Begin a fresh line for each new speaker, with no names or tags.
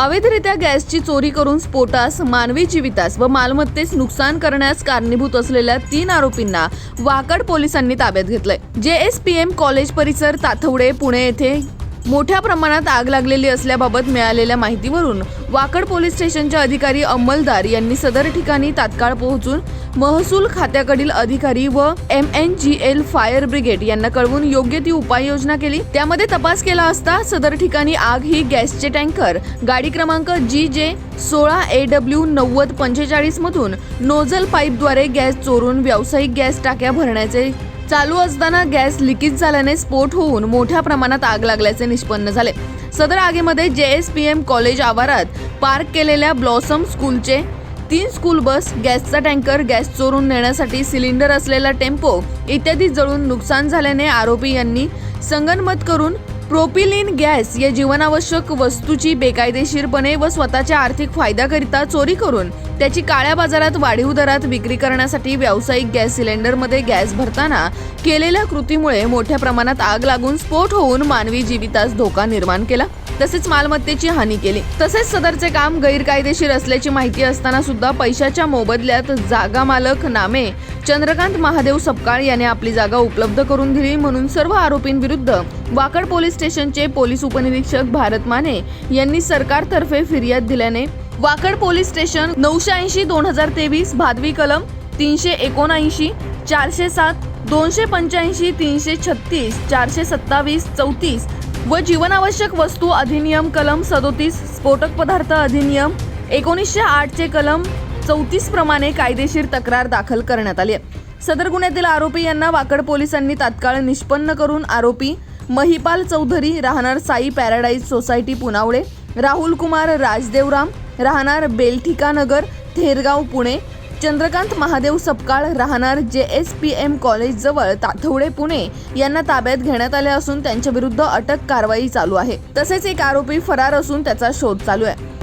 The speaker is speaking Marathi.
अवैधरित्या गॅसची चोरी करून स्फोटास मानवी जीवितास व मालमत्तेस नुकसान करण्यास कारणीभूत असलेल्या तीन आरोपींना वाकड पोलिसांनी ताब्यात घेतलंय. जे एस पी एम कॉलेज परिसर ताथवडे पुणे येथे मोठ्या प्रमाणात आग लागलेली असल्याबाबत मिळालेल्या माहितीवरून वाकड पोलीस स्टेशनचे अधिकारी अंमलदार यांनी सदर ठिकाणी तात्काळ पोहोचून महसूल खात्याकडील अधिकारी व M N G L fire brigade यांना कळवून योग्य ती उपाययोजना केली. त्यामध्ये तपास केला असता सदर ठिकाणी आग ही गॅसचे टँकर गाडी क्रमांक जी जे सोळा ए डब्ल्यू नव्वद पंचेचाळीस मधून नोझल पाईपद्वारे गॅस चोरून व्यावसायिक गॅस टाक्या भरण्याचे चालू असताना गॅस लिकेज झाल्याने स्फोट होऊन मोठ्या प्रमाणात आग लागल्याचे निष्पन्न झाले. सदर आगीमध्ये J S P M college आवारात पार्क केलेल्या ब्लॉसम स्कूलचे तीन स्कूल बस गॅसचा टँकर गॅस चोरून नेण्यासाठी सिलेंडर असलेला टेम्पो इत्यादी जळून नुकसान झाल्याने आरोपी यांनी संगनमत करून प्रोपिलिन गॅस या जीवनावश्यक वस्तूची बेकायदेशीरपणे व स्वतःच्या आर्थिक फायद्याकरिता चोरी करून त्याची काळ्या बाजारात वाढीव दरात विक्री करण्यासाठी व्यावसायिक गॅस सिलेंडरमध्ये गॅस भरताना केलेल्या कृतीमुळे मोठ्या प्रमाणात आग लागून स्फोट होऊन मानवी जीवितास धोका निर्माण केला. तसेच मालमत्तेची हानी केली. तसेच सदरचे काम गैरकायदेशीर असल्याची माहिती असताना सुद्धा पैशाच्या मोबदल्यात जागा मालक नामे चंद्रकांत महादेव सपकाळ याने आपली जागा उपलब्ध करून दिली म्हणून सर्व आरोपींविरुद्ध वाकड पोलीस स्टेशनचे पोलीस उपनिरीक्षक भारत माने यांनी सरकारतर्फे फिर्याद दिल्याने वाकड पोलीस स्टेशन नऊशे ऐंशी दोन हजार तेवीस भादवी कलम तीनशे एकोणऐंशी चारशे सात दोनशे पंच्याऐंशी तीनशे छत्तीस चारशे सत्तावीस चौतीस व जीवनावश्यक वस्तू अधिनियम कलम सदोतीस स्फोटक पदार्थ अधिनियम एकोणीसशे आठचे कलम चौतीस प्रमाणे कायदेशीर तक्रार दाखल करण्यात आली आहे. सदर गुन्ह्यातील आरोपी यांना वाकड पोलिसांनी तात्काळ निष्पन्न करून आरोपी महिपाल चौधरी राहणार साई पॅराडाईज सोसायटी पुनावळे राहुल कुमार राजदेवराम राहणार बेलठिका नगर थेरगाव पुणे चंद्रकांत महादेव सपकाळ राहणार J S P M college जवळ ताथवडे पुणे. यांना ताब्यात घेण्यात आले असून त्यांच्या विरुद्ध अटक कारवाई चालू आहे. तसेच एक आरोपी फरार असून त्याचा शोध चालू आहे.